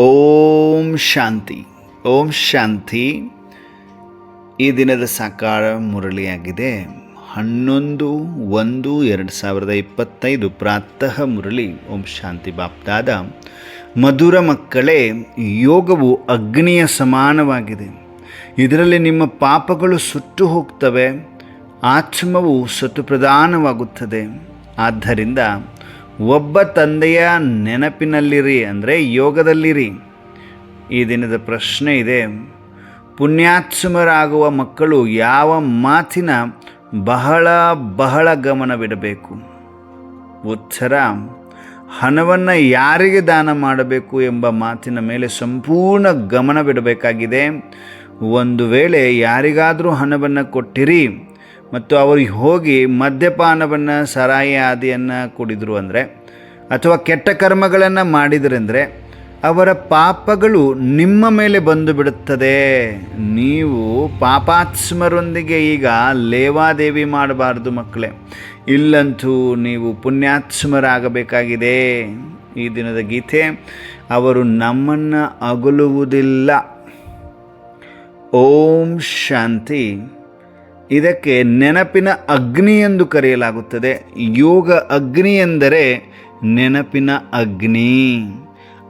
ಓಂ ಶಾಂತಿ. ಓಂ ಶಾಂತಿ ಈ ದಿನದ ಸಾಕಾರ ಮುರಳಿಯಾಗಿದೆ. ಹನ್ನೊಂದು, ಒಂದು, ಎರಡು ಸಾವಿರದ ಇಪ್ಪತ್ತೈದು ಪ್ರಾತಃ ಮುರಳಿ ಓಂ ಶಾಂತಿ ಬಾಪ್ತಾದ. ಮಧುರ ಮಕ್ಕಳೇ, ಯೋಗವು ಅಗ್ನಿಯ ಸಮಾನವಾಗಿದೆ. ಇದರಲ್ಲಿ ನಿಮ್ಮ ಪಾಪಗಳು ಸುಟ್ಟು ಹೋಗ್ತವೆ. ಆತ್ಮವು ಸತ್ತು ಪ್ರಧಾನವಾಗುತ್ತದೆ. ಆದ್ದರಿಂದ ಒಬ್ಬ ತಂದೆಯ ನೆನಪಿನಲ್ಲಿರಿ ಅಂದರೆ ಯೋಗದಲ್ಲಿರಿ. ಈ ದಿನದ ಪ್ರಶ್ನೆ ಇದೆ, ಪುಣ್ಯಾತ್ಸುಮರಾಗುವ ಮಕ್ಕಳು ಯಾವ ಮಾತಿನ ಬಹಳ ಬಹಳ ಗಮನವಿಡಬೇಕು? ಉತ್ತರ, ಹಣವನ್ನು ಯಾರಿಗೆ ದಾನ ಮಾಡಬೇಕು ಎಂಬ ಮಾತಿನ ಮೇಲೆ ಸಂಪೂರ್ಣ ಗಮನವಿಡಬೇಕಾಗಿದೆ. ಒಂದು ವೇಳೆ ಯಾರಿಗಾದರೂ ಹಣವನ್ನು ಕೊಟ್ಟಿರಿ ಮತ್ತು ಅವರು ಹೋಗಿ ಮದ್ಯಪಾನವನ್ನು, ಸರಾಯಿ ಆದಿಯನ್ನು ಕುಡಿದ್ರು ಅಂದರೆ, ಅಥವಾ ಕೆಟ್ಟ ಕರ್ಮಗಳನ್ನು ಮಾಡಿದ್ರೆಂದರೆ ಅವರ ಪಾಪಗಳು ನಿಮ್ಮ ಮೇಲೆ ಬಂದು ಬಿಡುತ್ತದೆ ನೀವು ಪಾಪಾತ್ಮರೊಂದಿಗೆ ಈಗ ಲೇವಾದೇವಿ ಮಾಡಬಾರ್ದು ಮಕ್ಕಳೇ. ಇಲ್ಲಂತೂ ನೀವು ಪುಣ್ಯಾತ್ಮರಾಗಬೇಕಾಗಿದೆ. ಈ ದಿನದ ಗೀತೆ, ಅವರು ನಮ್ಮನ್ನು ಅಗಲುವುದಿಲ್ಲ. ಓಂ ಶಾಂತಿ. ಇದಕ್ಕೆ ನೆನಪಿನ ಅಗ್ನಿ ಎಂದು ಕರೆಯಲಾಗುತ್ತದೆ. ಯೋಗ ಅಗ್ನಿ ಎಂದರೆ ನೆನಪಿನ ಅಗ್ನಿ.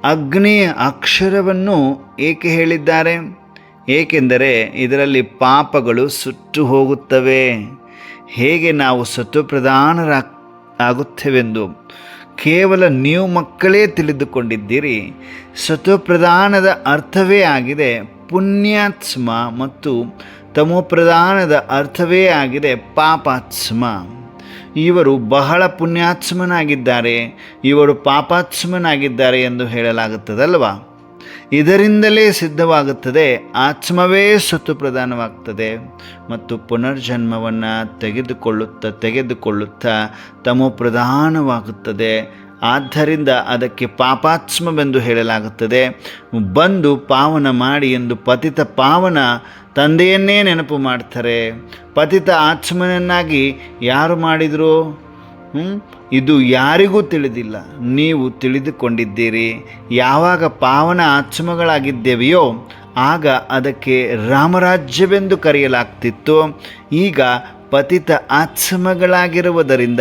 ಅಗ್ನಿ ಅಕ್ಷರವನ್ನು ಏಕೆ ಹೇಳಿದ್ದಾರೆ? ಏಕೆಂದರೆ ಇದರಲ್ಲಿ ಪಾಪಗಳು ಸುಟ್ಟು ಹೋಗುತ್ತವೆ. ಹೇಗೆ ನಾವು ಸತ್ವಪ್ರಧಾನರ ಆಗುತ್ತೇವೆಂದು ಕೇವಲ ನೀವು ಮಕ್ಕಳೇ ತಿಳಿದುಕೊಂಡಿದ್ದೀರಿ. ಸತ್ವಪ್ರಧಾನದ ಅರ್ಥವೇ ಆಗಿದೆ ಪುಣ್ಯಾತ್ಮ ಮತ್ತು ತಮೋಪ್ರಧಾನದ ಅರ್ಥವೇ ಆಗಿದೆ ಪಾಪಾತ್ಮ. ಇವರು ಬಹಳ ಪುಣ್ಯಾತ್ಮನಾಗಿದ್ದಾರೆ, ಇವರು ಪಾಪಾತ್ಮನಾಗಿದ್ದಾರೆ ಎಂದು ಹೇಳಲಾಗುತ್ತದಲ್ವಾ? ಇದರಿಂದಲೇ ಸಿದ್ಧವಾಗುತ್ತದೆ, ಆತ್ಮವೇ ಸತ್ತು ಪ್ರಧಾನವಾಗ್ತದೆ ಮತ್ತು ಪುನರ್ಜನ್ಮವನ್ನು ತೆಗೆದುಕೊಳ್ಳುತ್ತಾ ತೆಗೆದುಕೊಳ್ಳುತ್ತಾ ತಮೋ ಪ್ರಧಾನವಾಗುತ್ತದೆ ಆದ್ದರಿಂದ ಅದಕ್ಕೆ ಪಾಪಾತ್ಮವೆಂದು ಹೇಳಲಾಗುತ್ತದೆ. ಬಂದು ಪಾವನ ಮಾಡಿ ಎಂದು ಪತಿತ ಪಾವನ ತಂದೆಯನ್ನೇ ನೆನಪು ಮಾಡ್ತಾರೆ. ಪತಿತ ಆತ್ಮನನ್ನಾಗಿ ಯಾರು ಮಾಡಿದರು? ಇದು ಯಾರಿಗೂ ತಿಳಿದಿಲ್ಲ. ನೀವು ತಿಳಿದುಕೊಂಡಿದ್ದೀರಿ. ಯಾವಾಗ ಪಾವನ ಆತ್ಮಗಳಾಗಿದ್ದೇವೆಯೋ, ಆಗ ಅದಕ್ಕೆ ರಾಮರಾಜ್ಯವೆಂದು ಕರೆಯಲಾಗ್ತಿತ್ತು. ಈಗ ಪತಿತ ಆತ್ಮಗಳಾಗಿರುವುದರಿಂದ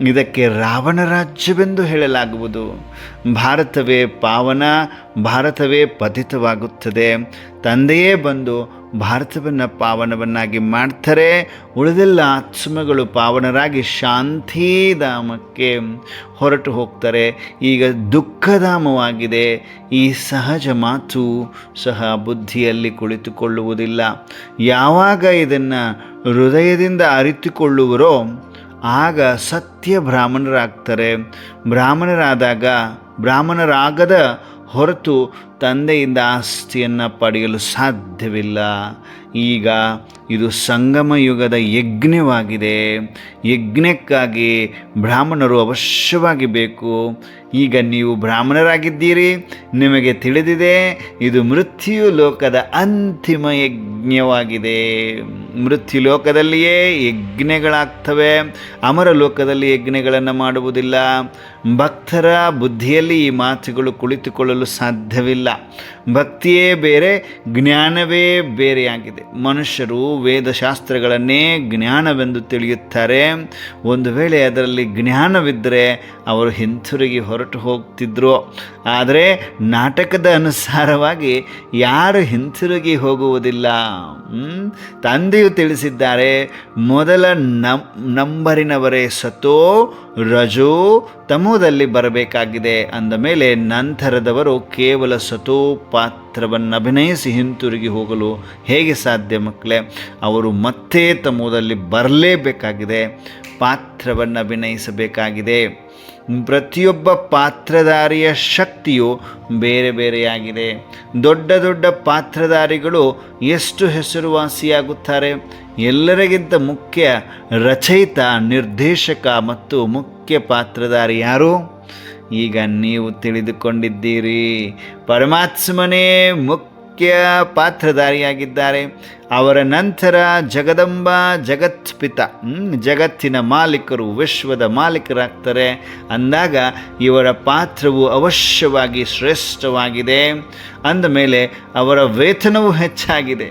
ಇದಕ್ಕೆ ರಾವಣ ರಾಜ್ಯವೆಂದು ಹೇಳಲಾಗುವುದು. ಭಾರತವೇ ಪಾವನ, ಭಾರತವೇ ಪತಿತವಾಗುತ್ತದೆ. ತಂದೆಯೇ ಬಂದು ಭಾರತವನ್ನು ಪಾವನವನ್ನಾಗಿ ಮಾಡ್ತಾರೆ, ಉಳಿದೆಲ್ಲ ಆತ್ಮಗಳು ಪಾವನರಾಗಿ ಶಾಂತಿಧಾಮಕ್ಕೆ ಹೊರಟು ಹೋಗ್ತಾರೆ. ಈಗ ದುಃಖಧಾಮವಾಗಿದೆ. ಈ ಸಹಜ ಮಾತು ಸಹ ಬುದ್ಧಿಯಲ್ಲಿ ಕುಳಿತುಕೊಳ್ಳುವುದಿಲ್ಲ. ಯಾವಾಗ ಇದನ್ನು ಹೃದಯದಿಂದ ಅರಿತುಕೊಳ್ಳುವರೋ, ಆಗ ಸತ್ಯ ಬ್ರಾಹ್ಮಣರಾಗ್ತಾರೆ. ಬ್ರಾಹ್ಮಣರಾದಾಗ ಬ್ರಾಹ್ಮಣರಾಗದ ಹೊರತು ತಂದೆಯಿಂದ ಆಸ್ತಿಯನ್ನು ಪಡೆಯಲು ಸಾಧ್ಯವಿಲ್ಲ. ಈಗ ಇದು ಸಂಗಮ ಯುಗದ ಯಜ್ಞವಾಗಿದೆ. ಯಜ್ಞಕ್ಕಾಗಿ ಬ್ರಾಹ್ಮಣರು ಅವಶ್ಯವಾಗಿ ಬೇಕು. ಈಗ ನೀವು ಬ್ರಾಹ್ಮಣರಾಗಿದ್ದೀರಿ, ನಿಮಗೆ ತಿಳಿದಿದೆ, ಇದು ಮೃತ್ಯು ಲೋಕದ ಅಂತಿಮ ಯಜ್ಞವಾಗಿದೆ. ಮೃತ್ಯು ಲೋಕದಲ್ಲಿಯೇ ಯಜ್ಞಗಳಾಗ್ತವೆ. ಅಮರ ಲೋಕದಲ್ಲಿ ಯಜ್ಞಗಳನ್ನು ಮಾಡುವುದಿಲ್ಲ. ಭಕ್ತರ ಬುದ್ಧಿಯಲ್ಲಿ ಈ ಮಾತುಗಳು ಕುಳಿತುಕೊಳ್ಳಲು ಸಾಧ್ಯವಿಲ್ಲ. ಭಕ್ತಿಯೇ ಬೇರೆ, ಜ್ಞಾನವೇ ಬೇರೆಯಾಗಿದೆ. ಮನುಷ್ಯರು ವೇದಶಾಸ್ತ್ರಗಳನ್ನೇ ಜ್ಞಾನವೆಂದು ತಿಳಿಯುತ್ತಾರೆ. ಒಂದು ವೇಳೆ ಅದರಲ್ಲಿ ಜ್ಞಾನವಿದ್ದರೆ ಅವರು ಹಿಂತಿರುಗಿ ಹೊರಟು ಹೋಗ್ತಿದ್ರು. ಆದರೆ ನಾಟಕದ ಅನುಸಾರವಾಗಿ ಯಾರು ಹಿಂತಿರುಗಿ ಹೋಗುವುದಿಲ್ಲ. ತಿಳಿಸಿದ್ದಾರೆ. ಮೊದಲ ನಂ, ನಂಬರಿನವರೇ ಸತೋ ರಜೋ ತಮೋದಲ್ಲಿ ಬರಬೇಕಾಗಿದೆ ಅಂದ ಮೇಲೆ ನಂತರದವರು ಕೇವಲ ಸತೋ ಪಾತ್ರವನ್ನು ಅಭಿನಯಿಸಿ ಹಿಂತಿರುಗಿ ಹೋಗಲು ಹೇಗೆ ಸಾಧ್ಯ ಮಕ್ಕಳೇ? ಅವರು ಮತ್ತೆ ತಮೋದಲ್ಲಿ ಬರಲೇಬೇಕಾಗಿದೆ. ಪಾತ್ರವನ್ನು ಅಭಿನಯಿಸಬೇಕಾಗಿದೆ. ಪ್ರತಿಯೊಬ್ಬ ಪಾತ್ರಧಾರಿಯ ಶಕ್ತಿಯು ಬೇರೆ ಬೇರೆಯಾಗಿದೆ. ದೊಡ್ಡ ದೊಡ್ಡ ಪಾತ್ರಧಾರಿಗಳು ಎಷ್ಟು ಹೆಸರುವಾಸಿಯಾಗುತ್ತಾರೆ? ಎಲ್ಲರಿಗಿಂತ ಮುಖ್ಯ ರಚಯಿತ, ನಿರ್ದೇಶಕ ಮತ್ತು ಮುಖ್ಯ ಪಾತ್ರಧಾರಿ ಯಾರು? ಈಗ ನೀವು ತಿಳಿದುಕೊಂಡಿದ್ದೀರಿ. ಪರಮಾತ್ಮನೇ ಮುಖ್ಯ ಮುಖ್ಯ ಪಾತ್ರಧಾರಿಯಾಗಿದ್ದಾರೆ. ಅವರ ನಂತರ ಜಗದಂಬ ಜಗತ್ಪಿತ ಪಿತ ಜಗತ್ತಿನ ಮಾಲೀಕರು ವಿಶ್ವದ ಮಾಲೀಕರಾಗ್ತಾರೆ. ಅಂದಾಗ ಇವರ ಪಾತ್ರವು ಅವಶ್ಯವಾಗಿ ಶ್ರೇಷ್ಠವಾಗಿದೆ. ಅಂದಮೇಲೆ ಅವರ ವೇತನವು ಹೆಚ್ಚಾಗಿದೆ.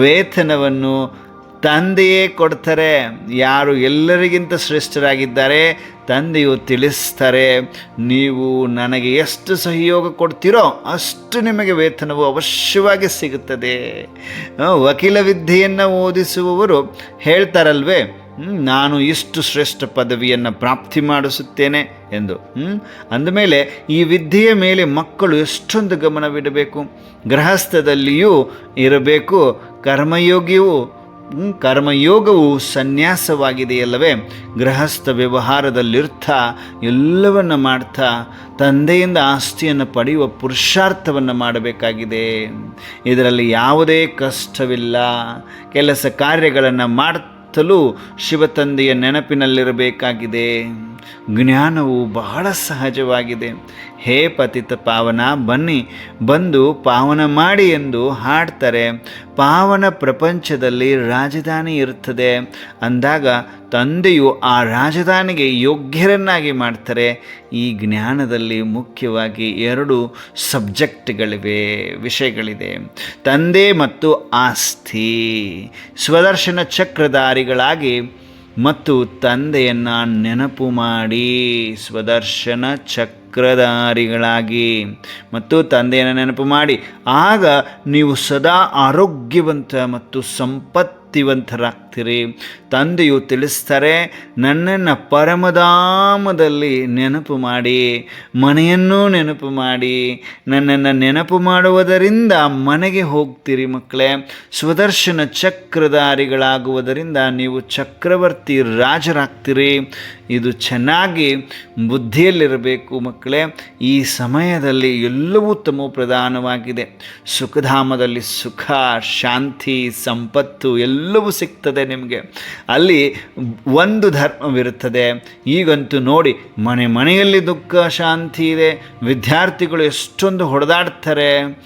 ವೇತನವನ್ನು ತಂದೆಯೇ ಕೊಡ್ತಾರೆ. ಯಾರು ಎಲ್ಲರಿಗಿಂತ ಶ್ರೇಷ್ಠರಾಗಿದ್ದಾರೆ? ತಂದೆಯು ತಿಳಿಸ್ತಾರೆ, ನೀವು ನನಗೆ ಎಷ್ಟು ಸಹಯೋಗ ಕೊಡ್ತೀರೋ ಅಷ್ಟು ನಿಮಗೆ ವೇತನವು ಅವಶ್ಯವಾಗಿ ಸಿಗುತ್ತದೆ ವಕೀಲ ವಿದ್ಯೆಯನ್ನು ಓದಿಸುವವರು ಹೇಳ್ತಾರಲ್ವೇ ನಾನು ಇಷ್ಟು ಶ್ರೇಷ್ಠ ಪದವಿಯನ್ನು ಪ್ರಾಪ್ತಿ ಮಾಡಿಸುತ್ತೇನೆ ಎಂದು? ಅಂದಮೇಲೆ ಈ ವಿದ್ಯೆಯ ಮೇಲೆ ಮಕ್ಕಳು ಎಷ್ಟೊಂದು ಗಮನವಿಡಬೇಕು ಗೃಹಸ್ಥದಲ್ಲಿಯೂ ಇರಬೇಕು, ಕರ್ಮಯೋಗಿಯೂ ಕರ್ಮಯೋಗವು ಸನ್ಯಾಸವಾಗಿದೆಯಲ್ಲವೇ? ಗೃಹಸ್ಥ ವ್ಯವಹಾರದಲ್ಲಿರ್ಥ, ಎಲ್ಲವನ್ನು ಮಾಡ್ತಾ ತಂದೆಯಿಂದ ಆಸ್ತಿಯನ್ನು ಪಡೆಯುವ ಪುರುಷಾರ್ಥವನ್ನು ಮಾಡಬೇಕಾಗಿದೆ. ಇದರಲ್ಲಿ ಯಾವುದೇ ಕಷ್ಟವಿಲ್ಲ. ಕೆಲಸ ಕಾರ್ಯಗಳನ್ನು ಮಾಡುತ್ತಲೂ ಶಿವತಂದೆಯ ನೆನಪಿನಲ್ಲಿರಬೇಕಾಗಿದೆ. ಜ್ಞಾನವು ಬಹಳ ಸಹಜವಾಗಿದೆ. ಹೇ ಪತಿತ ಪಾವನ, ಬನ್ನಿ, ಬಂದು ಪಾವನ ಮಾಡಿ ಎಂದು ಹಾಡ್ತಾರೆ. ಪಾವನ ಪ್ರಪಂಚದಲ್ಲಿ ರಾಜಧಾನಿ ಇರುತ್ತದೆ. ಅಂದಾಗ ತಂದೆಯು ಆ ರಾಜಧಾನಿಗೆ ಯೋಗ್ಯರನ್ನಾಗಿ ಮಾಡ್ತಾರೆ. ಈ ಜ್ಞಾನದಲ್ಲಿ ಮುಖ್ಯವಾಗಿ ಎರಡು ಸಬ್ಜೆಕ್ಟ್ಗಳಿವೆ, ವಿಷಯಗಳಿದೆ. ತಂದೆ ಮತ್ತು ಆಸ್ತಿ. ಸ್ವದರ್ಶನ ಚಕ್ರಧಾರಿಗಳಾಗಿ ಮತ್ತು ತಂದೆಯನ್ನು ನೆನಪು ಮಾಡಿ ಸ್ವದರ್ಶನ ಚಕ್ರಧಾರಿಗಳಾಗಿ ಮತ್ತು ತಂದೆಯನ್ನು ನೆನಪು ಮಾಡಿ. ಆಗ ನೀವು ಸದಾ ಆರೋಗ್ಯವಂತ ಮತ್ತು ಸಂಪತ್ತಿವಂತರಾಗ್ತೀರಿ ತಂದೆಯು ತಿಳಿಸ್ತಾರೆ, ನನ್ನನ್ನು ಪರಮಧಾಮದಲ್ಲಿ ನೆನಪು ಮಾಡಿ, ಮನೆಯನ್ನೂ ನೆನಪು ಮಾಡಿ, ನನ್ನನ್ನು ನೆನಪು ಮಾಡುವುದರಿಂದ ಮನೆಗೆ ಹೋಗ್ತೀರಿ ಮಕ್ಕಳೇ. ಸುದರ್ಶನ ಚಕ್ರಧಾರಿಗಳಾಗುವುದರಿಂದ ನೀವು ಚಕ್ರವರ್ತಿ ರಾಜರಾಗ್ತೀರಿ. ಇದು ಚೆನ್ನಾಗಿ ಬುದ್ಧಿಯಲ್ಲಿರಬೇಕು ಮಕ್ಕಳೇ. ಈ ಸಮಯದಲ್ಲಿ ಎಲ್ಲವೂ ತಮೋ ಪ್ರಧಾನವಾಗಿದೆ. ಸುಖಧಾಮದಲ್ಲಿ ಸುಖ, ಶಾಂತಿ, ಸಂಪತ್ತು ಎಲ್ಲವೂ ಸಿಗ್ತದೆ ನಿಮಗೆ. ಅಲ್ಲಿ ಒಂದು ಧರ್ಮವಿರುತ್ತದೆ. ಈಗಂತೂ ನೋಡಿ, ಮನೆ ಮನೆಯಲ್ಲಿ ದುಃಖ, ಶಾಂತಿ ಇದೆ. ವಿದ್ಯಾರ್ಥಿಗಳು ಎಷ್ಟೊಂದು ಹೊಡೆದಾಡ್ತಾರೆ.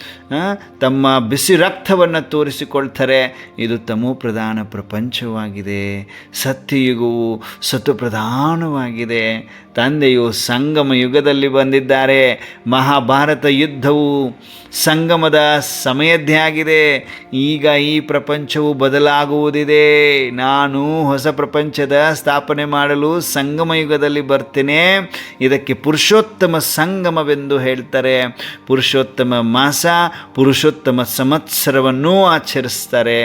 ತಮ್ಮ ಬಿಸಿ ರಕ್ತವನ್ನು ತೋರಿಸಿಕೊಳ್ತಾರೆ. ಇದು ತಮೋ ಪ್ರಧಾನ ಪ್ರಪಂಚವಾಗಿದೆ. ಸತ್ಯಯುಗವು ಸತು ಪ್ರಧಾನವಾಗಿದೆ. ತಂದೆಯು ಸಂಗಮ ಯುಗದಲ್ಲಿ ಬಂದಿದ್ದಾರೆ. ಮಹಾಭಾರತ ಯುದ್ಧವು ಸಂಗಮದ ಸಮಯದ್ದೇ ಆಗಿದೆ. ಈಗ ಈ ಪ್ರಪಂಚವು ಬದಲಾಗುವುದಿದೆ. ನಾನು ಹೊಸ ಪ್ರಪಂಚದ ಸ್ಥಾಪನೆ ಮಾಡಲು ಸಂಗಮ ಯುಗದಲ್ಲಿ ಬರ್ತೇನೆ. ಇದಕ್ಕೆ ಪುರುಷೋತ್ತಮ ಸಂಗಮವೆಂದು ಹೇಳ್ತಾರೆ. ಪುರುಷೋತ್ತಮ ಮಾಸ ಪುರುಷೋತ್ತಮ ಸಂವತ್ಸರವನ್ನೂ ಆಚರಿಸ್ತಾರೆ.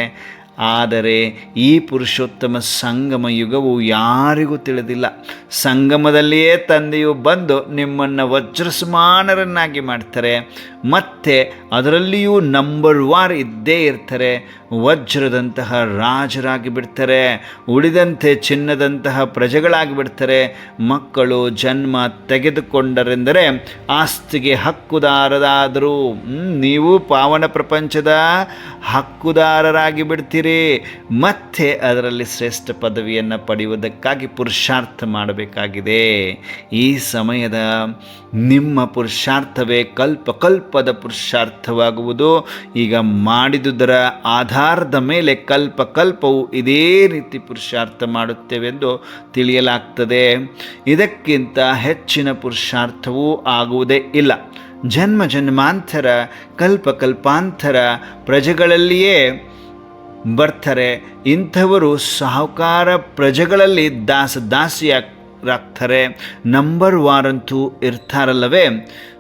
ಆದರೆ ಈ ಪುರುಷೋತ್ತಮ ಸಂಗಮ ಯುಗವು ಯಾರಿಗೂ ತಿಳಿದಿಲ್ಲ. ಸಂಗಮದಲ್ಲಿಯೇ ತಂದೆಯು ಬಂದು ನಿಮ್ಮನ್ನು ವಜ್ರಸಮಾನರನ್ನಾಗಿ ಮಾಡ್ತಾರೆ. ಮತ್ತು ಅದರಲ್ಲಿಯೂ ನಂಬರ್ ವಾರ್ ಇದ್ದೇ ಇರ್ತಾರೆ. ವಜ್ರದಂತಹ ರಾಜರಾಗಿ ಬಿಡ್ತಾರೆ. ಉಳಿದಂತೆ ಚಿನ್ನದಂತಹ ಪ್ರಜೆಗಳಾಗಿ ಬಿಡ್ತಾರೆ. ಮಕ್ಕಳು ಜನ್ಮ ತೆಗೆದುಕೊಂಡರೆಂದರೆ ಆಸ್ತಿಗೆ ಹಕ್ಕುದಾರರಾದರೂ. ನೀವು ಪಾವನ ಪ್ರಪಂಚದ ಹಕ್ಕುದಾರರಾಗಿ ಬಿಡ್ತೀರಿ. ಮತ್ತೆ ಅದರಲ್ಲಿ ಶ್ರೇಷ್ಠ ಪದವಿಯನ್ನು ಪಡೆಯುವುದಕ್ಕಾಗಿ ಪುರುಷಾರ್ಥ ಮಾಡಬೇಕಾಗಿದೆ. ಈ ಸಮಯದ ನಿಮ್ಮ ಪುರುಷಾರ್ಥವೇ ಕಲ್ಪ ಕಲ್ಪದ ಪುರುಷಾರ್ಥವಾಗುವುದು. ಈಗ ಮಾಡಿದುದರ ಆಧಾರದ ಮೇಲೆ ಕಲ್ಪ ಕಲ್ಪವು ಇದೇ ರೀತಿ ಪುರುಷಾರ್ಥ ಮಾಡುತ್ತೇವೆಂದು ತಿಳಿಯಲಾಗ್ತದೆ. ಇದಕ್ಕಿಂತ ಹೆಚ್ಚಿನ ಪುರುಷಾರ್ಥವೂ ಆಗುವುದೇ ಇಲ್ಲ. ಜನ್ಮ ಜನ್ಮಾಂತರ, ಕಲ್ಪ ಕಲ್ಪಾಂತರ ಪ್ರಜೆಗಳಲ್ಲಿಯೇ ಬರ್ತಾರೆ ಇಂಥವರು ಸಾಹುಕಾರ ಪ್ರಜೆಗಳಲ್ಲಿ ದಾಸ ದಾಸಿಯಾಗ್ತಾರೆ ನಂಬರ್ ವಾರಂತೂ ಇರ್ತಾರಲ್ಲವೇ?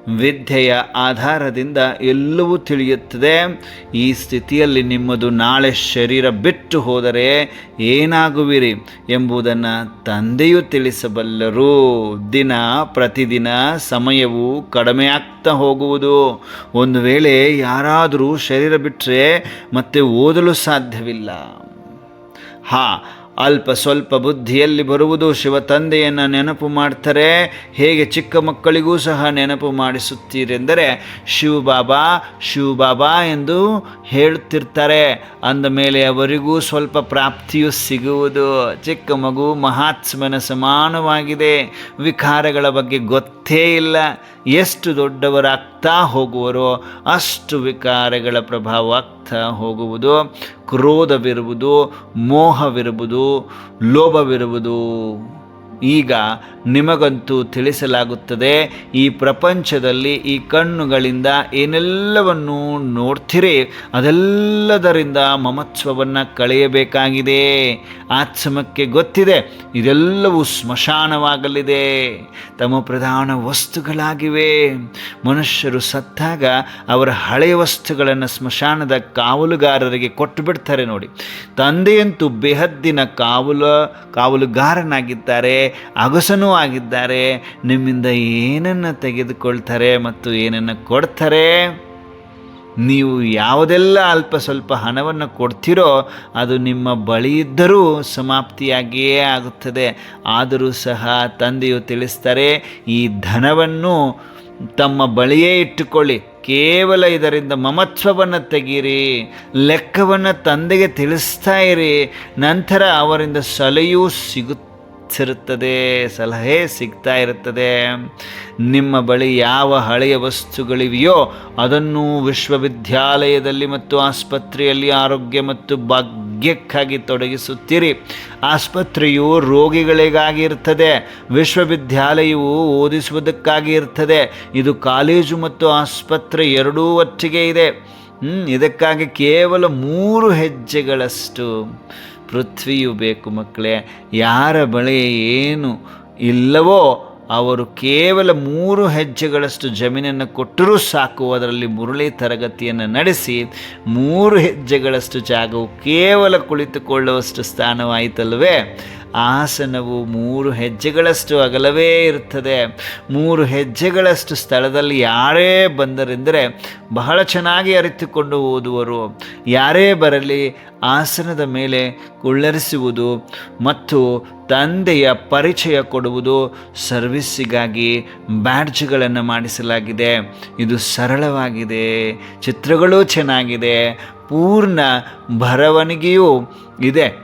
ವಿದ್ಯೆಯ ಆಧಾರದಿಂದ ಎಲ್ಲವೂ ತಿಳಿಯುತ್ತದೆ. ಈ ಸ್ಥಿತಿಯಲ್ಲಿ ನಿಮ್ಮದು ನಾಳೆ ಶರೀರ ಬಿಟ್ಟು ಹೋದರೆ ಏನಾಗುವಿರಿ ಎಂಬುದನ್ನು ತಂದೆಯು ತಿಳಿಸಬಲ್ಲರು. ದಿನ ಪ್ರತಿದಿನ ಸಮಯವು ಕಡಿಮೆ ಆಗ್ತಾ ಹೋಗುವುದು. ಒಂದು ವೇಳೆ ಯಾರಾದರೂ ಶರೀರ ಬಿಟ್ಟರೆ ಮತ್ತೆ ಓದಲು ಸಾಧ್ಯವಿಲ್ಲ. ಹಾ ಅಲ್ಪ ಸ್ವಲ್ಪ ಬುದ್ಧಿಯಲ್ಲಿ ಬರುವುದು ಶಿವ ತಂದೆಯನ್ನು ನೆನಪು ಮಾಡ್ತಾರೆ. ಹೇಗೆ ಚಿಕ್ಕ ಮಕ್ಕಳಿಗೂ ಸಹ ನೆನಪು ಮಾಡಿಸುತ್ತೀರೆಂದರೆ ಶಿವಬಾಬಾ ಶಿವಬಾಬಾ ಎಂದು ಹೇಳುತ್ತಿರ್ತಾರೆ ಅಂದ ಮೇಲೆ ಅವರಿಗೂ ಸ್ವಲ್ಪ ಪ್ರಾಪ್ತಿಯು ಸಿಗುವುದು. ಚಿಕ್ಕ ಮಗು ಮಹಾತ್ಮನ ಸಮಾನವಾಗಿದೆ. ವಿಕಾರಗಳ ಬಗ್ಗೆ ಗೊತ್ತೇ ಇಲ್ಲ. ಎಷ್ಟು ದೊಡ್ಡವರಾಗ್ತಾ ಹೋಗುವರೋ ಅಷ್ಟು ವಿಕಾರಗಳ ಪ್ರಭಾವ ಆಗ್ತಾ ಹೋಗುವುದು. ಕ್ರೋಧವಿರುವುದು ಮೋಹವಿರುವುದು ಲೋಭವಿರುವುದು. ಈಗ ನಿಮಗಂತೂ ತಿಳಿಸಲಾಗುತ್ತದೆ, ಈ ಪ್ರಪಂಚದಲ್ಲಿ ಈ ಕಣ್ಣುಗಳಿಂದ ಏನೆಲ್ಲವನ್ನು ನೋಡ್ತೀರಿ, ಅದೆಲ್ಲದರಿಂದ ಮಮತ್ವವನ್ನು ಕಳೆಯಬೇಕಾಗಿದೆ. ಆತ್ಮಕ್ಕೆ ಗೊತ್ತಿದೆ, ಇದೆಲ್ಲವೂ ಸ್ಮಶಾನವಾಗಲಿದೆ. ತಮ್ಮ ಪ್ರಧಾನ ವಸ್ತುಗಳಾಗಿವೆ. ಮನುಷ್ಯರು ಸತ್ತಾಗ ಅವರ ಹಳೆಯ ವಸ್ತುಗಳನ್ನು ಸ್ಮಶಾನದ ಕಾವಲುಗಾರರಿಗೆ ಕೊಟ್ಟು ಬಿಡ್ತಾರೆ ನೋಡಿ. ತಂದೆಯಂತೂ ಬೆಹದ್ದಿನ ಕಾವಲು, ಕಾವಲುಗಾರನಾಗಿದ್ದಾರೆ. ಅಗಸನೂ ಆಗಿದ್ದಾರೆ. ನಿಮ್ಮಿಂದ ಏನನ್ನು ತೆಗೆದುಕೊಳ್ತಾರೆ ಮತ್ತು ಏನನ್ನು ಕೊಡ್ತಾರೆ? ನೀವು ಯಾವುದೆಲ್ಲ ಅಲ್ಪ ಸ್ವಲ್ಪ ಹಣವನ್ನು ಕೊಡ್ತೀರೋ ಅದು ನಿಮ್ಮ ಬಳಿ ಇದ್ದರೂ ಸಮಾಪ್ತಿಯಾಗಿಯೇ ಆಗುತ್ತದೆ. ಆದರೂ ಸಹ ತಂದೆಯು ತಿಳಿಸ್ತಾರೆ, ಈ ಧನವನ್ನು ತಮ್ಮ ಬಳಿಯೇ ಇಟ್ಟುಕೊಳ್ಳಿ. ಕೇವಲ ಇದರಿಂದ ಮಮತ್ವವನ್ನು ತೆಗೀರಿ, ಲೆಕ್ಕವನ್ನು ತಂದೆಗೆ ತಿಳಿಸ್ತಾ ಇರಿ. ನಂತರ ಅವರಿಂದ ಸಲಹೆಯೂ ಸಿಗುತ್ತೆ ಸಿರುತ್ತದೆ ಸಲಹೆ ಸಿಗ್ತಾ ಇರುತ್ತದೆ. ನಿಮ್ಮ ಬಳಿ ಯಾವ ಹಳೆಯ ವಸ್ತುಗಳಿವೆಯೋ ಅದನ್ನು ವಿಶ್ವವಿದ್ಯಾಲಯದಲ್ಲಿ ಮತ್ತು ಆಸ್ಪತ್ರೆಯಲ್ಲಿ ಆರೋಗ್ಯ ಮತ್ತು ಭಾಗ್ಯಕ್ಕಾಗಿ ತೊಡಗಿಸುತ್ತೀರಿ. ಆಸ್ಪತ್ರೆಯು ರೋಗಿಗಳಿಗಾಗಿ ಇರ್ತದೆ, ವಿಶ್ವವಿದ್ಯಾಲಯವು ಓದಿಸುವುದಕ್ಕಾಗಿ ಇರ್ತದೆ. ಇದು ಕಾಲೇಜು ಮತ್ತು ಆಸ್ಪತ್ರೆ ಎರಡೂ ಒಟ್ಟಿಗೆ ಇದೆ. ಇದಕ್ಕಾಗಿ ಕೇವಲ ಮೂರು ಹೆಜ್ಜೆಗಳಷ್ಟು. ಪೃಥ್ವಿಯು ಬೇಕು ಮಕ್ಕಳೇ, ಯಾರ ಬಳಿ ಏನು ಇಲ್ಲವೋ ಅವರು ಕೇವಲ ಮೂರು ಹೆಜ್ಜೆಗಳಷ್ಟು ಜಮೀನನ್ನು ಕೊಟ್ಟರೂ ಸಾಕು, ಅದರಲ್ಲಿ ಮುರುಳಿ ತರಗತಿಯನ್ನು ನಡೆಸಿ ಮೂರು ಹೆಜ್ಜೆಗಳಷ್ಟು ಜಾಗವು ಕೇವಲ ಕುಳಿತುಕೊಳ್ಳುವಷ್ಟು ಸ್ಥಾನವಾಯಿತಲ್ವೇ ಆಸನವು ಮೂರು ಹೆಜ್ಜೆಗಳಷ್ಟು ಅಗಲವೇ ಇರುತ್ತದೆ. ಮೂರು ಹೆಜ್ಜೆಗಳಷ್ಟು ಸ್ಥಳದಲ್ಲಿ ಯಾರೇ ಬಂದರೆಂದರೆ ಬಹಳ ಚೆನ್ನಾಗಿ ಅರಿತುಕೊಂಡು ಓದುವರು. ಯಾರೇ ಬರಲಿ ಆಸನದ ಮೇಲೆ ಕುಳ್ಳರಿಸುವುದು ಮತ್ತು ತಂದೆಯ ಪರಿಚಯ ಕೊಡುವುದು ಸರ್ವಿಸ್ಸಿಗಾಗಿ ಬ್ಯಾಡ್ಜ್ಗಳನ್ನು ಮಾಡಿಸಲಾಗಿದೆ. ಇದು ಸರಳವಾಗಿದೆ. ಚಿತ್ರಗಳು ಚೆನ್ನಾಗಿದೆ. ಪೂರ್ಣ ಬರವಣಿಗೆಯೂ ಇದೆ.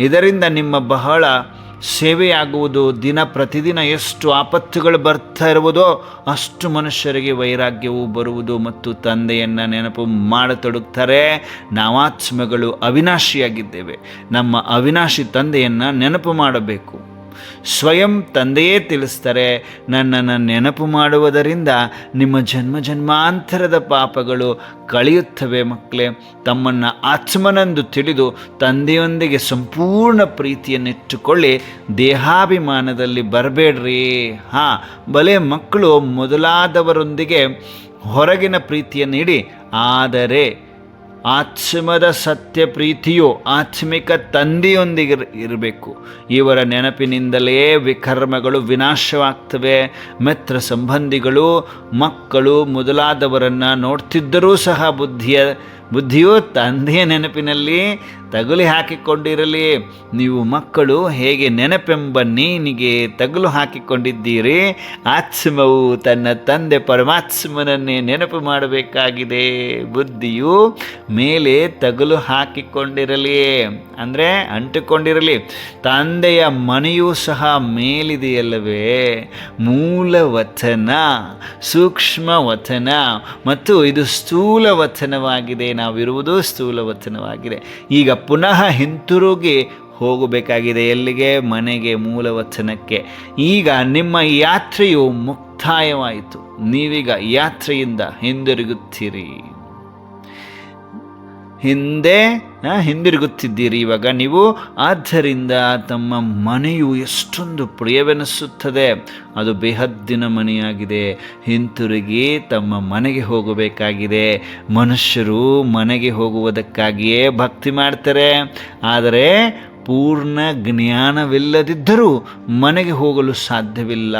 ಇದರಿಂದ ನಿಮ್ಮ ಬಹಳ ಸೇವೆಯಾಗುವುದು, ದಿನ ಪ್ರತಿದಿನ ಎಷ್ಟು ಆಪತ್ತುಗಳು ಬರ್ತಾ ಇರುವುದೋ ಅಷ್ಟು ಮನುಷ್ಯರಿಗೆ ವೈರಾಗ್ಯವು ಬರುವುದು ಮತ್ತು ತಂದೆಯನ್ನು ನೆನಪು ಮಾಡತೊಡಗ್ತಾರೆ. ನಾವಾತ್ಮಗಳು ಅವಿನಾಶಿಯಾಗಿದ್ದೇವೆ. ನಮ್ಮ ಅವಿನಾಶಿ ತಂದೆಯನ್ನು ನೆನಪು ಮಾಡಬೇಕು. ಸ್ವಯಂ ತಂದೆಯೇ ತಿಳಿಸ್ತಾರೆ, ನನ್ನನ್ನು ನೆನಪು ಮಾಡುವುದರಿಂದ ನಿಮ್ಮ ಜನ್ಮ ಜನ್ಮಾಂತರದ ಪಾಪಗಳು ಕಳೆಯುತ್ತವೆ ಮಕ್ಕಳೇ. ತಮ್ಮನ್ನು ಆತ್ಮನೆಂದು ತಿಳಿದು ತಂದೆಯೊಂದಿಗೆ ಸಂಪೂರ್ಣ ಪ್ರೀತಿಯನ್ನಿಟ್ಟುಕೊಳ್ಳಿ. ದೇಹಾಭಿಮಾನದಲ್ಲಿ ಬರಬೇಡ್ರಿ. ಹಾಂ, ಬಲೆ ಮಕ್ಕಳು ಮೊದಲಾದವರೊಂದಿಗೆ ಹೊರಗಿನ ಪ್ರೀತಿಯನ್ನು ಇಡಿ ಆದರೆ ಆತ್ಮದ ಸತ್ಯ ಪ್ರೀತಿಯು ಆತ್ಮಿಕ ತಂದೆಯೊಂದಿಗೆ ಇರಬೇಕು. ಇವರ ನೆನಪಿನಿಂದಲೇ ವಿಕರ್ಮಗಳು ವಿನಾಶವಾಗ್ತವೆ. ಮಿತ್ರ ಸಂಬಂಧಿಗಳು, ಮಕ್ಕಳು ಮೊದಲಾದವರನ್ನು ನೋಡ್ತಿದ್ದರೂ ಸಹ ಬುದ್ಧಿಯ ಬುದ್ಧಿಯು ತಂದೆಯ ನೆನಪಿನಲ್ಲಿ ತಗುಲಿ ಹಾಕಿಕೊಂಡಿರಲಿ. ನೀವು ಮಕ್ಕಳು ಹೇಗೆ ನೆನಪೆಂಬ ನೀನಿಗೆ ತಗುಲು ಹಾಕಿಕೊಂಡಿದ್ದೀರಿ? ಆತ್ಮವು ತನ್ನ ತಂದೆ ಪರಮಾತ್ಮನನ್ನೇ ನೆನಪು ಮಾಡಬೇಕಾಗಿದೆ. ಬುದ್ಧಿಯು ಮೇಲೆ ತಗುಲು ಹಾಕಿಕೊಂಡಿರಲಿ ಅಂದರೆ ಅಂಟಿಕೊಂಡಿರಲಿ. ತಂದೆಯ ಮನೆಯೂ ಸಹ ಮೇಲಿದೆಯಲ್ಲವೇ? ಮೂಲ ವಚನ ಸೂಕ್ಷ್ಮ ವಚನ ಮತ್ತು ಇದು ಸ್ಥೂಲ ವಚನವಾಗಿದೆ ನಾವಿರುವುದು ಸ್ಥೂಲ ವಚನವಾಗಿದೆ ಈಗ ಪುನಃ ಹಿಂತಿರುಗಿ ಹೋಗಬೇಕಾಗಿದೆ ಎಲ್ಲಿಗೆ? ಮನೆಗೆ ಮೂಲ ವಚನಕ್ಕೆ ಈಗ ನಿಮ್ಮ ಯಾತ್ರೆಯು ಮುಕ್ತಾಯವಾಯಿತು. ನೀವೀಗ ಯಾತ್ರೆಯಿಂದ ಹಿಂದಿರುಗುತ್ತೀರಿ. ಹಿಂದೆ ಹಿಂದಿರುಗುತ್ತಿದ್ದೀರಿ. ಇವಾಗ ನೀವು, ಆದ್ದರಿಂದ ತಮ್ಮ ಮನೆಯು ಎಷ್ಟೊಂದು ಪ್ರಿಯವೆನಿಸುತ್ತದೆ. ಅದು ಬೇಹದ್ದಿನ ಮನೆಯಾಗಿದೆ ಹಿಂತಿರುಗಿ ತಮ್ಮ ಮನೆಗೆ ಹೋಗಬೇಕಾಗಿದೆ. ಮನುಷ್ಯರು ಮನೆಗೆ ಹೋಗುವುದಕ್ಕಾಗಿಯೇ ಭಕ್ತಿ ಮಾಡ್ತಾರೆ. ಆದರೆ ಪೂರ್ಣ ಜ್ಞಾನವಿಲ್ಲದಿದ್ದರೂ ಮನೆಗೆ ಹೋಗಲು ಸಾಧ್ಯವಿಲ್ಲ.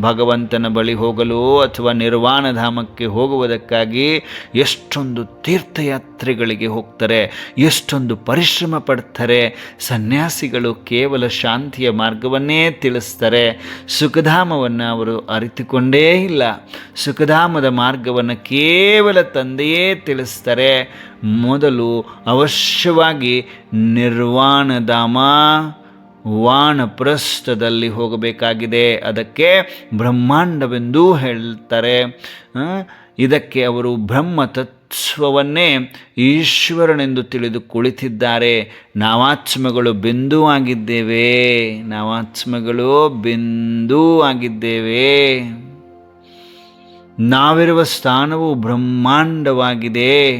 ಭಗವಂತನ ಬಳಿ ಹೋಗಲು ಅಥವಾ ನಿರ್ವಾಣಧಾಮಕ್ಕೆ ಹೋಗುವುದಕ್ಕಾಗಿ ಎಷ್ಟೊಂದು ತೀರ್ಥಯಾತ್ರೆಗಳಿಗೆ ಹೋಗ್ತಾರೆ, ಎಷ್ಟೊಂದು ಪರಿಶ್ರಮ ಪಡ್ತಾರೆ, ಸನ್ಯಾಸಿಗಳು ಕೇವಲ ಶಾಂತಿಯ ಮಾರ್ಗವನ್ನೇ ತಿಳಿಸ್ತಾರೆ. ಸುಖಧಾಮವನ್ನು ಅವರು ಅರಿತುಕೊಂಡೇ ಇಲ್ಲ. ಸುಖಧಾಮದ ಮಾರ್ಗವನ್ನು ಕೇವಲ ತಂದೆಯೇ ತಿಳಿಸ್ತಾರೆ. ಮೊದಲು ಅವಶ್ಯವಾಗಿ ನಿರ್ವಾಣಧಾಮ ವಾಣಪ್ರಸ್ಥದಲ್ಲಿ ಹೋಗಬೇಕಾಗಿದೆ. ಅದಕ್ಕೆ ಬ್ರಹ್ಮಾಂಡವೆಂದೂ ಹೇಳ್ತಾರೆ. ಇದಕ್ಕೆ ಅವರು ಬ್ರಹ್ಮ ತತ್ವವನ್ನೇ ಈಶ್ವರನೆಂದು ತಿಳಿದು ಕುಳಿತಿದ್ದಾರೆ. ನಾವಾತ್ಮಗಳು ಬಿಂದು ಆಗಿದ್ದೇವೆ. ನಾವಾತ್ಮಗಳು ಬಿಂದು ಆಗಿದ್ದೇವೆ. ನಾವಿರುವ ಸ್ಥಾನವು ಬ್ರಹ್ಮಾಂಡವಾಗಿದೆ.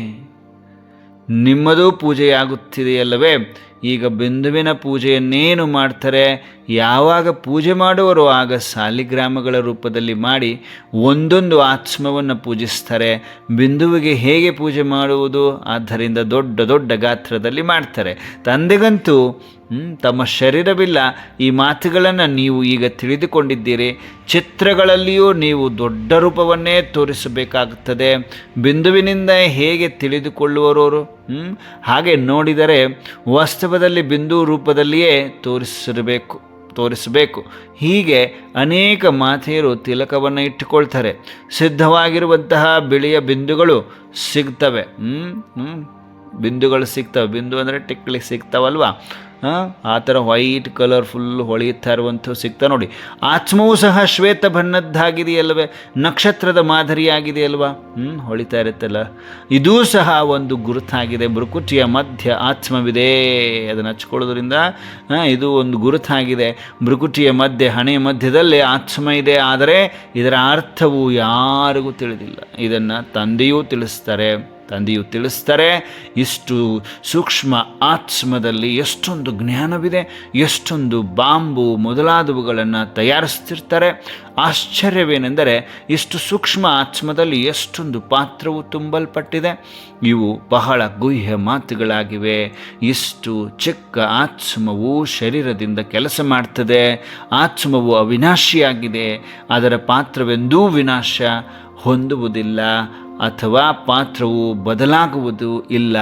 ನಿಮ್ಮದೂ ಪೂಜೆಯಾಗುತ್ತಿದೆಯಲ್ಲವೇ? ಈಗ ಬಿಂದುವಿನ ಪೂಜೆಯನ್ನೇನು ಮಾಡ್ತಾರೆ? ಯಾವಾಗ ಪೂಜೆ ಮಾಡುವರೋ ಆಗ ಸಾಲಿಗ್ರಾಮಗಳ ರೂಪದಲ್ಲಿ ಮಾಡಿ ಒಂದೊಂದು ಆತ್ಮವನ್ನು ಪೂಜಿಸ್ತಾರೆ. ಬಿಂದುವಿಗೆ ಹೇಗೆ ಪೂಜೆ ಮಾಡುವುದು? ಆದ್ದರಿಂದ ದೊಡ್ಡ ದೊಡ್ಡ ಗಾತ್ರದಲ್ಲಿ ಮಾಡ್ತಾರೆ. ತಂದೆಗಂತೂ ತಮ್ಮ ಶರೀರವಿಲ್ಲ, ಈ ಮಾತುಗಳನ್ನು ನೀವು ಈಗ ತಿಳಿದುಕೊಂಡಿದ್ದೀರಿ. ಚಿತ್ರಗಳಲ್ಲಿಯೂ ನೀವು ದೊಡ್ಡ ರೂಪವನ್ನೇ ತೋರಿಸಬೇಕಾಗುತ್ತದೆ. ಬಿಂದುವಿನಿಂದ ಹೇಗೆ ತಿಳಿದುಕೊಳ್ಳುವವರು ಹ್ಮ್? ಹಾಗೆ ನೋಡಿದರೆ ವಾಸ್ತವದಲ್ಲಿ ಬಿಂದು ರೂಪದಲ್ಲಿಯೇ ತೋರಿಸಿರಬೇಕು, ತೋರಿಸಬೇಕು. ಹೀಗೆ ಅನೇಕ ಮಾತೆಯರು ತಿಲಕವನ್ನು ಇಟ್ಟುಕೊಳ್ತಾರೆ. ಸಿದ್ಧವಾಗಿರುವಂತಹ ಬಿಳಿಯ ಬಿಂದುಗಳು ಸಿಗ್ತವೆ. ಬಿಂದುಗಳು ಸಿಗ್ತವೆ. ಬಿಂದು ಅಂದರೆ ಟಿಕ್ಲಿ ಸಿಗ್ತಾವಲ್ವಾ? ಆ ಥರ ವೈಟ್ ಕಲರ್ ಫುಲ್ ಹೊಳೆಯುತ್ತಾ ಇರುವಂಥವು ಸಿಗ್ತಾ ನೋಡಿ. ಆತ್ಮವೂ ಸಹ ಶ್ವೇತ ಬಣ್ಣದ್ದಾಗಿದೆಯಲ್ವೇ ನಕ್ಷತ್ರದ ಮಾದರಿಯಾಗಿದೆಯಲ್ವಾ? ಹ್ಞೂ ಹೊಳಿತಾ ಇರುತ್ತಲ್ಲ. ಇದೂ ಸಹ ಒಂದು ಗುರುತಾಗಿದೆ. ಭೃಕುಟಿಯ ಮಧ್ಯ ಆತ್ಮವಿದೆ. ಅದನ್ನು ಹಚ್ಕೊಳ್ಳೋದ್ರಿಂದ ಇದು ಒಂದು ಗುರುತಾಗಿದೆ. ಭೃಕುಟಿಯ ಮಧ್ಯೆ, ಹಣೆಯ ಮಧ್ಯದಲ್ಲಿ ಆತ್ಮ ಇದೆ. ಆದರೆ ಇದರ ಅರ್ಥವು ಯಾರಿಗೂ ತಿಳಿದಿಲ್ಲ. ಇದನ್ನು ತಂದೆಯೂ ತಿಳಿಸ್ತಾರೆ. ತಂದೆಯು ತಿಳಿಸ್ತಾರೆ, ಇಷ್ಟು ಸೂಕ್ಷ್ಮ ಆತ್ಮದಲ್ಲಿ ಎಷ್ಟೊಂದು ಜ್ಞಾನವಿದೆ, ಎಷ್ಟೊಂದು ಬಾಂಬು ಮೊದಲಾದವುಗಳನ್ನು ತಯಾರಿಸ್ತಿರ್ತಾರೆ. ಆಶ್ಚರ್ಯವೇನೆಂದರೆ, ಇಷ್ಟು ಸೂಕ್ಷ್ಮ ಆತ್ಮದಲ್ಲಿ ಎಷ್ಟೊಂದು ಪಾತ್ರವು ತುಂಬಲ್ಪಟ್ಟಿದೆ. ಇವು ಬಹಳ ಗುಹ್ಯ ಮಾತುಗಳಾಗಿವೆ. ಇಷ್ಟು ಚಿಕ್ಕ ಆತ್ಮವು ಶರೀರದಿಂದ ಕೆಲಸ ಮಾಡ್ತದೆ. ಆತ್ಮವು ಅವಿನಾಶಿಯಾಗಿದೆ. ಅದರ ಪಾತ್ರವೆಂದೂ ವಿನಾಶ ಹೊಂದುವುದಿಲ್ಲ. ಅಥವಾ ಪಾತ್ರವು ಬದಲಾಗುವುದು ಇಲ್ಲ.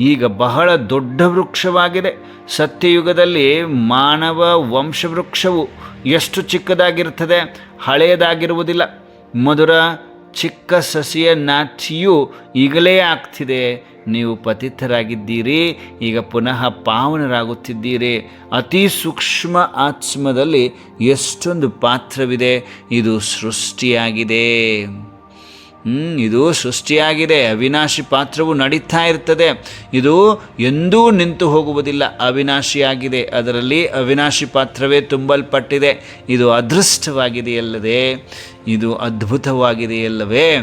ಈಗ ಬಹಳ ದೊಡ್ಡ ವೃಕ್ಷವಾಗಿದೆ. ಸತ್ಯಯುಗದಲ್ಲಿ ಮಾನವ ವಂಶವೃಕ್ಷವು ಎಷ್ಟು ಚಿಕ್ಕದಾಗಿರುತ್ತದೆ ಹಳೆಯದಾಗಿರುವುದಿಲ್ಲ. ಮಧುರ ಚಿಕ್ಕ ಸಸಿಯ ನಾಚಿಯು ಈಗಲೇ ಆಗ್ತಿದೆ. ನೀವು ಪತಿತರಾಗಿದ್ದೀರಿ. ಈಗ ಪುನಃ ಪಾವನರಾಗುತ್ತಿದ್ದೀರಿ. ಅತಿ ಸೂಕ್ಷ್ಮ ಆತ್ಮದಲ್ಲಿ ಎಷ್ಟೊಂದು ಪಾತ್ರವಿದೆ. ಇದು ಸೃಷ್ಟಿಯಾಗಿದೆ. ಇದು ಸೃಷ್ಟಿಯಾಗಿದೆ. ಅವಿನಾಶಿ ಪಾತ್ರವು ನಡೀತಾ ಇರ್ತದೆ. ಇದು ಎಂದೂ ನಿಂತು ಹೋಗುವುದಿಲ್ಲ. ಅವಿನಾಶಿಯಾಗಿದೆ. ಅದರಲ್ಲಿ ಅವಿನಾಶಿ ಪಾತ್ರವೇ ತುಂಬಲ್ಪಟ್ಟಿದೆ. ಇದು ಅದೃಷ್ಟವಾಗಿದೆಯಲ್ಲದೆ, ಇದು ಅದ್ಭುತವಾಗಿದೆಯಲ್ಲವೇ?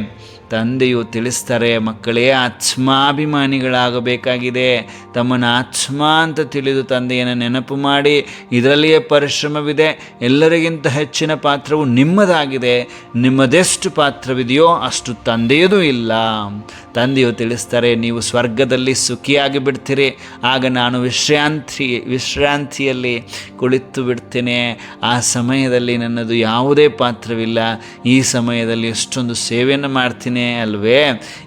ತಂದೆಯು ತಿಳಿಸ್ತಾರೆ, ಮಕ್ಕಳೇ, ಆತ್ಮಾಭಿಮಾನಿಗಳಾಗಬೇಕಾಗಿದೆ. ತಮ್ಮನ್ನು ಆತ್ಮ ಅಂತ ತಿಳಿದು ತಂದೆಯನ್ನು ನೆನಪು ಮಾಡಿ, ಇದರಲ್ಲಿಯೇ ಪರಿಶ್ರಮವಿದೆ. ಎಲ್ಲರಿಗಿಂತ ಹೆಚ್ಚಿನ ಪಾತ್ರವು ನಿಮ್ಮದಾಗಿದೆ. ನಿಮ್ಮದೆಷ್ಟು ಪಾತ್ರವಿದೆಯೋ ಅಷ್ಟು ತಂದೆಯದು ಇಲ್ಲ. ತಂದೆಯು ತಿಳಿಸ್ತಾರೆ, ನೀವು ಸ್ವರ್ಗದಲ್ಲಿ ಸುಖಿಯಾಗಿ ಬಿಡ್ತೀರಿ. ಆಗ ನಾನು ವಿಶ್ರಾಂತಿ, ವಿಶ್ರಾಂತಿಯಲ್ಲಿ ಕುಳಿತು ಬಿಡ್ತೇನೆ. ಆ ಸಮಯದಲ್ಲಿ ನನ್ನದು ಯಾವುದೇ ಪಾತ್ರವಿಲ್ಲ. ಈ ಸಮಯದಲ್ಲಿ ಎಷ್ಟೊಂದು ಸೇವೆಯನ್ನು ಮಾಡ್ತೀನಿ ಅಲ್ವೇ?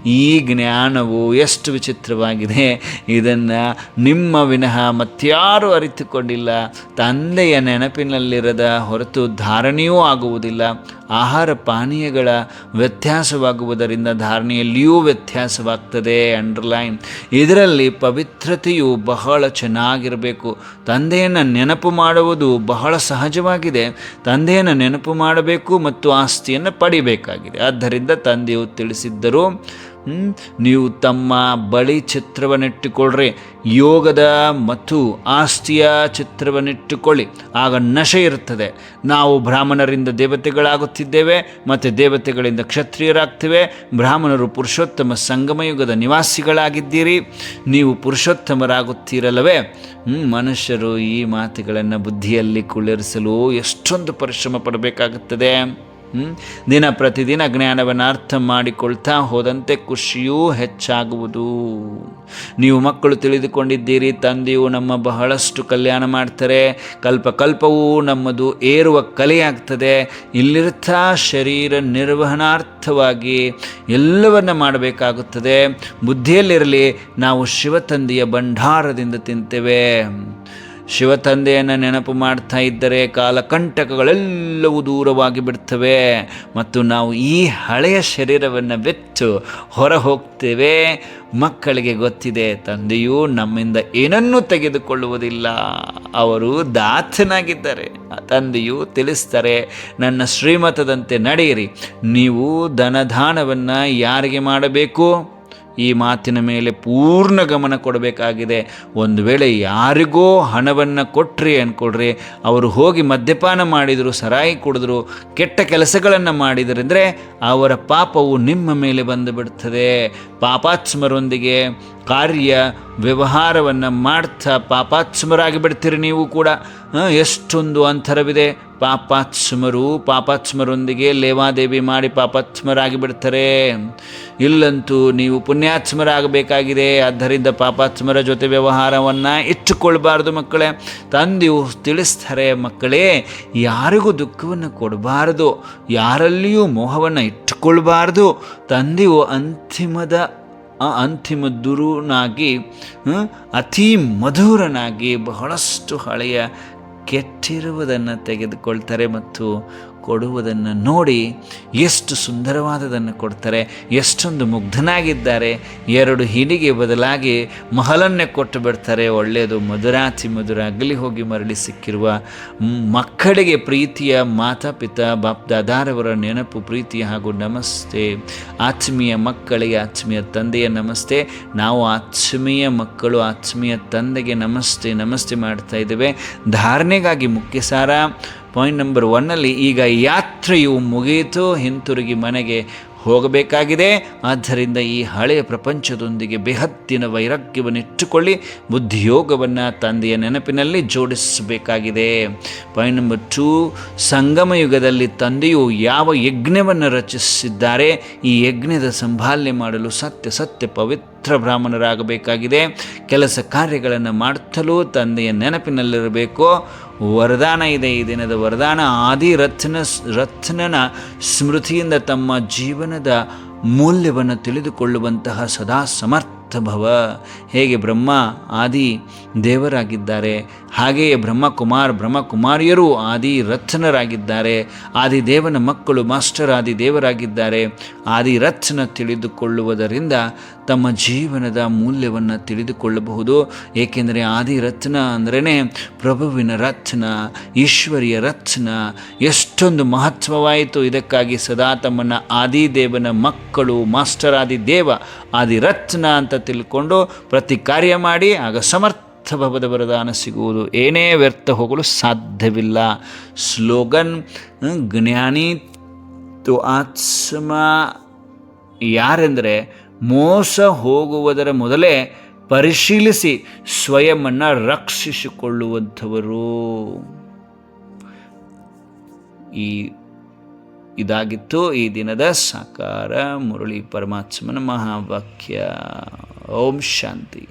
ಈ ಜ್ಞಾನವು ಎಷ್ಟು ವಿಚಿತ್ರವಾಗಿದೆ. ಇದನ್ನು ನಿಮ್ಮ ವಿನಃ ಮತ್ತಾರೂ ಅರಿತುಕೊಂಡಿಲ್ಲ. ತಂದೆಯ ನೆನಪಿನಲ್ಲಿರದ ಹೊರತು ಧಾರಣೆಯೂ ಆಗುವುದಿಲ್ಲ. ಆಹಾರ ಪಾನೀಯಗಳ ವ್ಯತ್ಯಾಸವಾಗುವುದರಿಂದ ಧಾರಣೆಯಲ್ಲಿಯೂ ವ್ಯತ್ಯಾಸವಾಗ್ತದೆ ಅಂಡರ್ಲೈನ್ ಇದರಲ್ಲಿ ಪವಿತ್ರತೆಯು ಬಹಳ ಚೆನ್ನಾಗಿರಬೇಕು. ತಂದೆಯನ್ನು ನೆನಪು ಮಾಡುವುದು ಬಹಳ ಸಹಜವಾಗಿದೆ. ತಂದೆಯನ್ನು ನೆನಪು ಮಾಡಬೇಕು ಮತ್ತು ಆಸ್ತಿಯನ್ನು ಪಡಿಬೇಕಾಗಿದೆ. ಆದ್ದರಿಂದ ತಂದೆಯು ತಿಳಿಸಿದ್ದರು ನೀವು ತಮ್ಮ ಬಳಿ ಚಿತ್ರವನ್ನಿಟ್ಟುಕೊಳ್ಳ್ರಿ ಯೋಗದ ಮತ್ತು ಆಸ್ತಿಯ ಚಿತ್ರವನ್ನಿಟ್ಟುಕೊಳ್ಳಿ ಆಗ ನಶೆ ಇರುತ್ತದೆ. ನಾವು ಬ್ರಾಹ್ಮಣರಿಂದ ದೇವತೆಗಳಾಗುತ್ತಿದ್ದೇವೆ, ಮತ್ತು ದೇವತೆಗಳಿಂದ ಕ್ಷತ್ರಿಯರಾಗ್ತೇವೆ. ಬ್ರಾಹ್ಮಣರು ಪುರುಷೋತ್ತಮ ಸಂಗಮಯುಗದ ನಿವಾಸಿಗಳಾಗಿದ್ದೀರಿ. ನೀವು ಪುರುಷೋತ್ತಮರಾಗುತ್ತೀರಲ್ಲವೇ? ಮನುಷ್ಯರು ಈ ಮಾತುಗಳನ್ನು ಬುದ್ಧಿಯಲ್ಲಿ ಕುಳ್ಳಿರಿಸಲು ಎಷ್ಟೊಂದು ಪರಿಶ್ರಮ ಪಡಬೇಕಾಗುತ್ತದೆ? ದಿನ ಪ್ರತಿದಿನ ಜ್ಞಾನವನ್ನು ಅರ್ಥ ಮಾಡಿಕೊಳ್ತಾ ಹೋದಂತೆ ಖುಷಿಯೂ ಹೆಚ್ಚಾಗುವುದು. ನೀವು ಮಕ್ಕಳು ತಿಳಿದುಕೊಂಡಿದ್ದೀರಿ, ತಂದೆಯು ನಮ್ಮ ಬಹಳಷ್ಟು ಕಲ್ಯಾಣ ಮಾಡ್ತಾರೆ. ಕಲ್ಪ ಕಲ್ಪವೂ ನಮ್ಮದು ಏರುವ ಕಲೆಯಾಗ್ತದೆ. ಇಲ್ಲಿರ್ತಾ ಶರೀರ ನಿರ್ವಹಣಾರ್ಥವಾಗಿ ಎಲ್ಲವನ್ನ ಮಾಡಬೇಕಾಗುತ್ತದೆ. ಬುದ್ಧಿಯಲ್ಲಿರಲಿ, ನಾವು ಶಿವತಂದೆಯ ಭಂಡಾರದಿಂದ ತಿಂತೇವೆ. ಶಿವತಂದೆಯನ್ನು ನೆನಪು ಮಾಡ್ತಾ ಇದ್ದರೆ ಕಾಲಕಂಟಕಗಳೆಲ್ಲವೂ ದೂರವಾಗಿ ಬಿಡ್ತವೆ ಮತ್ತು ನಾವು ಈ ಹಳೆಯ ಶರೀರವನ್ನು ಬಿಟ್ಟು ಹೊರ ಹೋಗ್ತೇವೆ. ಮಕ್ಕಳಿಗೆ ಗೊತ್ತಿದೆ, ತಂದೆಯು ನಮ್ಮಿಂದ ಏನನ್ನೂ ತೆಗೆದುಕೊಳ್ಳುವುದಿಲ್ಲ. ಅವರು ದಾತನಾಗಿದ್ದಾರೆ. ತಂದೆಯು ತಿಳಿಸ್ತಾರೆ, ನನ್ನ ಶ್ರೀಮತದಂತೆ ನಡೆಯಿರಿ. ನೀವು ಧನದಾನವನ್ನು ಯಾರಿಗೆ ಮಾಡಬೇಕು? ಈ ಮಾತಿನ ಮೇಲೆ ಪೂರ್ಣ ಗಮನ ಕೊಡಬೇಕಾಗಿದೆ. ಒಂದು ವೇಳೆ ಯಾರಿಗೋ ಹಣವನ್ನು ಕೊಟ್ರಿ ಅಂದ್ಕೊಡ್ರಿ ಅವರು ಹೋಗಿ ಮದ್ಯಪಾನ ಮಾಡಿದರು, ಸರಾಯಿ ಕುಡಿದ್ರು, ಕೆಟ್ಟ ಕೆಲಸಗಳನ್ನು ಮಾಡಿದರೆಂದರೆ ಅವರ ಪಾಪವು ನಿಮ್ಮ ಮೇಲೆ ಬಂದು ಬಿಡ್ತದೆ. ಪಾಪಾತ್ಮರೊಂದಿಗೆ ಕಾರ್ಯ ವ್ಯವಹಾರವನ್ನು ಮಾಡ್ತಾ ಪಾಪಾತ್ಮರಾಗಿ ಬಿಡ್ತೀರಿ ನೀವು ಕೂಡ. ಎಷ್ಟೊಂದು ಅಂತರವಿದೆ. ಪಾಪಾತ್ಮರು, ಪಾಪಾತ್ಮರೊಂದಿಗೆ ಲೇವಾದೇವಿ ಮಾಡಿ ಪಾಪಾತ್ಮರಾಗಿ ಬಿಡ್ತಾರೆ ಇಲ್ಲಂತೂ ನೀವು ಪುಣ್ಯಾತ್ಮರಾಗಬೇಕಾಗಿದೆ. ಆದ್ದರಿಂದ ಪಾಪಾತ್ಮರ ಜೊತೆ ವ್ಯವಹಾರವನ್ನು ಇಟ್ಟುಕೊಳ್ಬಾರ್ದು ಮಕ್ಕಳೇ. ತಂದೆಯು ತಿಳಿಸ್ತಾರೆ, ಮಕ್ಕಳೇ, ಯಾರಿಗೂ ದುಃಖವನ್ನು ಕೊಡಬಾರದು. ಯಾರಲ್ಲಿಯೂ ಮೋಹವನ್ನು ಇಟ್ಟುಕೊಳ್ಬಾರ್ದು. ತಂದೆಯು ಅಂತಿಮದ ಅಂತಿಮ ದುರುನಾಗಿ ಅತಿ ಮಧುರನಾಗಿ ಬಹಳಷ್ಟು ಹಳೆಯ ಕೆಟ್ಟಿರುವುದನ್ನು ತೆಗೆದುಕೊಳ್ತಾರೆ ಮತ್ತು ಕೊಡುವುದನ್ನು ನೋಡಿ ಎಷ್ಟು ಸುಂದರವಾದದನ್ನು ಕೊಡ್ತಾರೆ, ಎಷ್ಟೊಂದು ಮುಗ್ಧನಾಗಿದ್ದಾರೆ. ಎರಡು ಹಿಡಿಗೆ ಬದಲಾಗಿ ಮಹಲನ್ನೇ ಕೊಟ್ಟು ಬಿಡ್ತಾರೆ. ಒಳ್ಳೆಯದು ಮಧುರಾತಿ ಮಧುರ ಅಗಲಿ ಹೋಗಿ ಮರಳಿ ಸಿಕ್ಕಿರುವ ಮಕ್ಕಳಿಗೆ ಪ್ರೀತಿಯ ಮಾತಾಪಿತ ಬಾಪ್ ದಾದಾರವರ ನೆನಪು ಪ್ರೀತಿ ಹಾಗೂ ನಮಸ್ತೆ. ಆತ್ಮೀಯ ಮಕ್ಕಳಿಗೆ ಆತ್ಮೀಯ ತಂದೆಯ ನಮಸ್ತೆ. ನಾವು ಆತ್ಮೀಯ ಮಕ್ಕಳು, ಆತ್ಮೀಯ ತಂದೆಗೆ ನಮಸ್ತೆ ನಮಸ್ತೆ ಮಾಡ್ತಾ ಇದ್ದೇವೆ. ಧಾರಣೆಗಾಗಿ ಮುಖ್ಯ ಸಾರ ಪಾಯಿಂಟ್ ನಂಬರ್ ಒನ್ನಲ್ಲಿ ಈಗ ಯಾತ್ರೆಯು ಮುಗಿಯಿತು, ಹಿಂತಿರುಗಿ ಮನೆಗೆ ಹೋಗಬೇಕಾಗಿದೆ. ಆದ್ದರಿಂದ ಈ ಹಳೆಯ ಪ್ರಪಂಚದೊಂದಿಗೆ ಬೆಹತ್ತಿನ ವೈರಾಗ್ಯವನ್ನು ಇಟ್ಟುಕೊಳ್ಳಿ, ಬುದ್ಧಿಯೋಗವನ್ನು ತಂದೆಯ ನೆನಪಿನಲ್ಲಿ ಜೋಡಿಸಬೇಕಾಗಿದೆ. ಪಾಯಿಂಟ್ ನಂಬರ್ ಟೂ ಸಂಗಮ ಯುಗದಲ್ಲಿ ತಂದೆಯು ಯಾವ ಯಜ್ಞವನ್ನು ರಚಿಸಿದ್ದಾರೆ, ಈ ಯಜ್ಞದ ಸಂಭಾಲನೆ ಮಾಡಲು ಸತ್ಯ ಸತ್ಯ ಪವಿತ್ರ ಬ್ರಾಹ್ಮಣರಾಗಬೇಕಾಗಿದೆ. ಕೆಲಸ ಕಾರ್ಯಗಳನ್ನು ಮಾಡುತ್ತಲೂ ತಂದೆಯ ನೆನಪಿನಲ್ಲಿರಬೇಕು. ವರದಾನ ಇದೆ ಈ ದಿನದ ವರದಾನ. ಆದಿ ರತ್ನ ರತ್ನನ ಸ್ಮೃತಿಯಿಂದ ತಮ್ಮ ಜೀವನದ ಮೌಲ್ಯವನ್ನು ತಿಳಿದುಕೊಳ್ಳುವಂತಹ ಸದಾ ಸಮರ್ಥ ಭವ ಹೇಗೆ ಬ್ರಹ್ಮ ಆದಿ ದೇವರಾಗಿದ್ದಾರೆ, ಹಾಗೆಯೇ ಬ್ರಹ್ಮಕುಮಾರ್ ಬ್ರಹ್ಮಕುಮಾರಿಯರು ಆದಿ ರತ್ನರಾಗಿದ್ದಾರೆ. ಆದಿ ದೇವನ ಮಕ್ಕಳು ಮಾಸ್ಟರ್ ಆದಿ ದೇವರಾಗಿದ್ದಾರೆ. ಆದಿ ರತ್ನ ತಿಳಿದುಕೊಳ್ಳುವುದರಿಂದ ತಮ್ಮ ಜೀವನದ ಮೂಲ್ಯವನ್ನು ತಿಳಿದುಕೊಳ್ಳಬಹುದು. ಏಕೆಂದರೆ ಆದಿ ರತ್ನ ಅಂದ್ರೇ ಪ್ರಭುವಿನ ರತ್ನ, ಈಶ್ವರಿಯ ರತ್ನ. ಎಷ್ಟೊಂದು ಮಹತ್ವವಾಯಿತು ಇದಕ್ಕಾಗಿ ಸದಾ ತಮ್ಮನ್ನು ಆದಿದೇವನ ಮಕ್ಕಳು ಮಾಸ್ಟರ್ ಆದಿ ದೇವ ಆದಿ ರತ್ನ ಅಂತ ತಿಳ್ಕೊಂಡು ಪ್ರತಿ ಕಾರ್ಯ ಮಾಡಿ ಆಗ ಸಮರ್ಥ ಭವದ ವರದಾನ ಸಿಗುವುದು. ಏನೇ ವ್ಯರ್ಥ ಹೋಗಲು ಸಾಧ್ಯವಿಲ್ಲ. ಸ್ಲೋಗನ್ ಜ್ಞಾನಿ ತು ಆತ್ಮ ಯಾರೆಂದರೆ ಮೋಸ ಹೋಗುವುದರ ಮೊದಲೇ ಪರಿಶೀಲಿಸಿ ಸ್ವಯಮನ್ನು ರಕ್ಷಿಸಿಕೊಳ್ಳುವಂಥವರು. ಈ ಇದಾಗಿತ್ತು. ಈ ದಿನದ ಸಾಕಾರ ಮುರಳಿ ಪರಮಾತ್ಮನ ಮಹಾವಾಕ್ಯ. ಓಂ ಶಾಂತಿ.